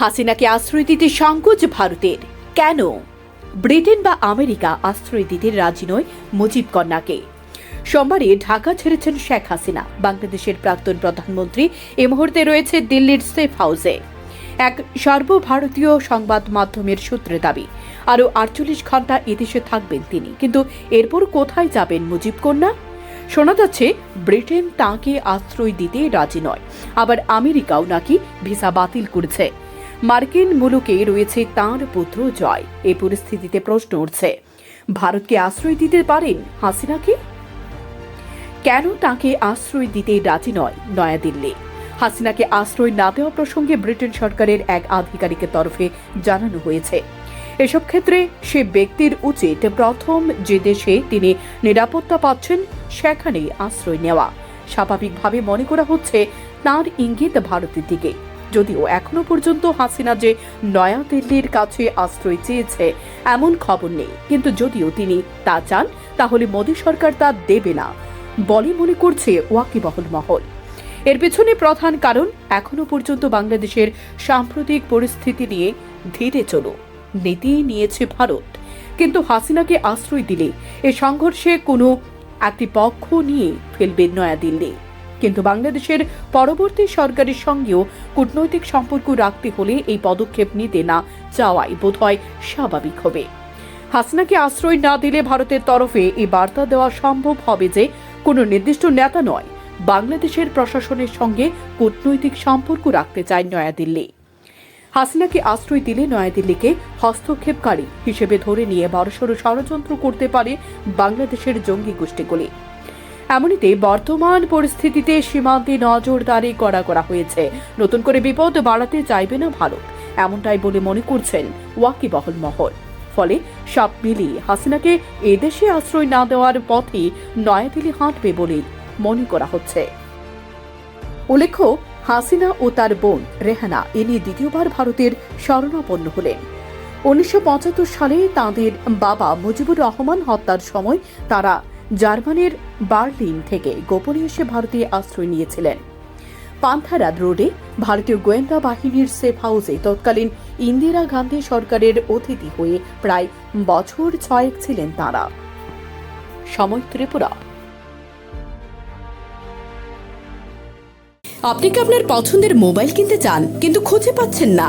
হাসিনাকে আশ্রয় দিতে সংকোচ ভারতের। কেন? ব্রিটেন বা আমেরিকা আশ্রয় দিতে রাজি নয় মুজিব কন্যাকে। সোমবারে ঢাকা ছেড়েছেন শেখ হাসিনা। বাংলাদেশের প্রাক্তন প্রধানমন্ত্রী এ মুহূর্তে রয়েছে দিল্লির সেফ হাউসে। এক সর্বভারতীয় সংবাদ মাধ্যমের সূত্রে দাবি, আরও আটচল্লিশ ঘণ্টা এদেশে থাকবেন তিনি। কিন্তু এরপর কোথায় যাবেন মুজিব কন্যা? শোনা যাচ্ছে, ব্রিটেন তাঁকে আশ্রয় দিতে রাজি নয়। আবার আমেরিকাও নাকি ভিসা বাতিল করেছে। মার্কিন মুলুকে রয়েছে তাঁর পুত্র জয়। এই পরিস্থিতিতে প্রশ্ন উঠছে ভারতকে আশ্রয় দিতে পারেন হাসিনাকে? কেন তাকে আশ্রয় দিতে রাজি নয় নয়াদিল্লি? হাসিনাকে আশ্রয় না দেওয়া প্রসঙ্গে ব্রিটেন সরকারের এক আধিকারিকের তরফে জানানো হয়েছে। এসব ক্ষেত্রে সে ব্যক্তির উচিত প্রথম যে দেশে তিনি নিরাপত্তা পাচ্ছেন সেখানেই আশ্রয় নেওয়া। স্বাভাবিকভাবে মনে করা হচ্ছে, তার ইঙ্গিত ভারতের দিকে। যদিও এখনও পর্যন্ত হাসিনা যে নয়াদিল্লির কাছে আশ্রয় চেয়েছে, এমন খবর নেই। কিন্তু যদিও তিনি তা চান, তাহলে মোদী সরকার তা দেবে না বলে মনে করছে ওয়াকিবহল মহল। এর পেছনে প্রধান কারণ, এখনও পর্যন্ত বাংলাদেশের সাম্প্রতিক পরিস্থিতি নিয়ে ধীরে চলো নীতি নিয়েছে ভারত। কিন্তু হাসিনাকে আশ্রয় দিলে এ সংঘর্ষে কোনো একটি পক্ষ নিয়ে ফেলবে নয়াদিল্লি কিন্তু বাংলাদেশের পরবর্তী সরকারের সঙ্গেও কূটনৈতিক সম্পর্ক রাখতে হলে এই পদক্ষেপ নিতে না চাওয়াই বোধহয় স্বাভাবিক হবে। হাসিনাকে আশ্রয় না দিলে ভারতের তরফে এই বার্তা দেওয়া সম্ভব হবে যে, কোনো নির্দিষ্ট নেতা নয়, বাংলাদেশের প্রশাসনের সঙ্গে কূটনৈতিক সম্পর্ক রাখতে চায় নয়াদিল্লি। হাসিনাকে আশ্রয় দিলে নয়াদিল্লিকে হস্তক্ষেপকারী হিসেবে ধরে নিয়ে বড়সড় ষড়যন্ত্র করতে পারে বাংলাদেশের জঙ্গি গোষ্ঠীগুলি। এমনিতে বর্তমান পরিস্থিতিতে সীমান্তে নজরদারি করা করা হয়েছে। নতুন করে বিপদ বাড়াতে চাইবে না ভারত। এমনটাই বলে মনে করছেন ওয়াকিবহল মহল। ফলে সব মিলিয়ে হাসিনাকে এদেশে আশ্রয় না দেওয়ার পথে নয়াদিল্লি হাঁটবে বলে মনে করা হচ্ছে। উল্লেখ্য, হাসিনা ও তার বোন রেহানা এ নিয়ে দ্বিতীয়বার ভারতের শরণাপন্ন হলেন। উনিশশো পঁচাত্তর সালে তাঁদের বাবা মুজিবুর রহমান হত্যার সময় তারা জার্মানির বার্লিন থেকে গোপনে এসে ভারতে আশ্রয় নিয়েছিলেন। পান্থারাদ রোডে ভারতীয় গোয়েন্দা বাহিনীর সেফ হাউসে তৎকালীন ইন্দিরা গান্ধী সরকারের অতিথি হয়ে প্রায় বছর ছয়েক ছিলেন তাঁরা। সময় ত্রিপুরা। আপনি কি আপনার পছন্দের মোবাইল কিনতে চান, কিন্তু খুঁজে পাচ্ছেন না?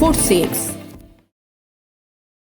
56